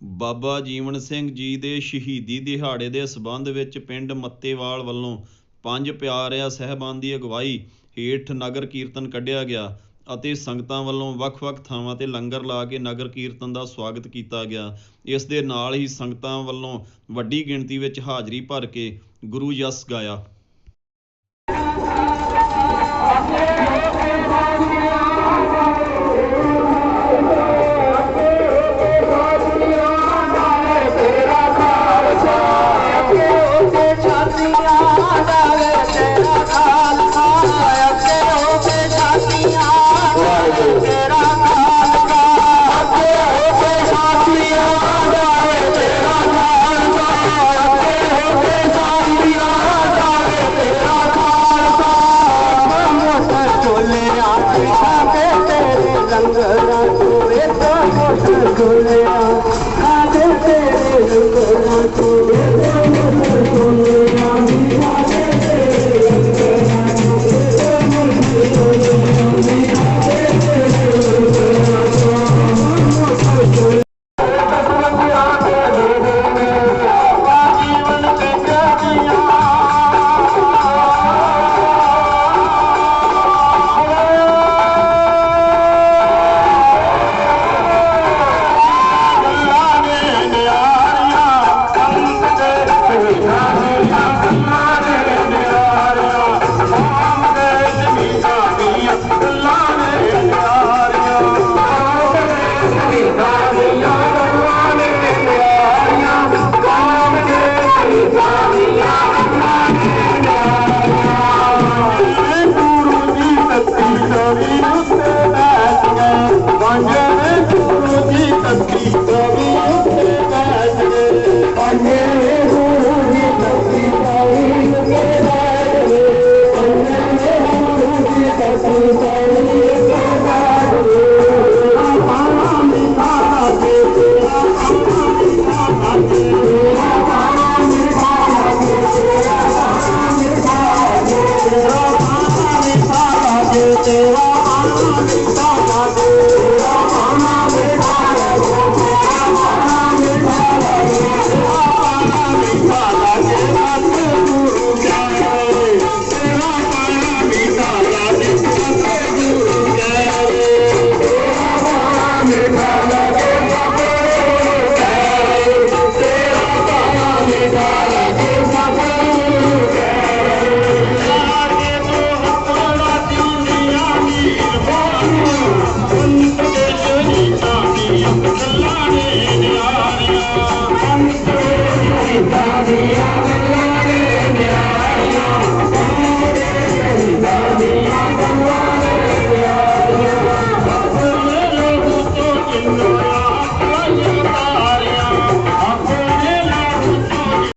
ਬਾਬਾ ਜੀਵਨ ਸਿੰਘ ਜੀ ਦੇ ਸ਼ਹੀਦੀ ਦਿਹਾੜੇ ਦੇ ਸਬੰਧ ਵਿੱਚ ਪਿੰਡ ਮੱਤੇਵਾਲ ਵੱਲੋਂ ਪੰਜ ਪਿਆਰਿਆ ਸਹਿਬਾਨ ਦੀ ਅਗਵਾਈ ਹੇਠ ਨਗਰ ਕੀਰਤਨ ਕੱਢਿਆ ਗਿਆ ਅਤੇ ਸੰਗਤਾਂ ਵੱਲੋਂ ਵੱਖ-ਵੱਖ ਥਾਵਾਂ ਤੇ ਲੰਗਰ ਲਾ ਕੇ ਨਗਰ ਕੀਰਤਨ ਦਾ ਸਵਾਗਤ ਕੀਤਾ ਗਿਆ। ਇਸ ਦੇ ਨਾਲ ਹੀ ਸੰਗਤਾਂ ਵੱਲੋਂ ਵੱਡੀ ਗਿਣਤੀ ਵਿੱਚ ਹਾਜ਼ਰੀ ਭਰ ਕੇ ਗੁਰੂ ਜਸ ਗਾਇਆ। रंग रातो एक कोठ गुले Allah Lord.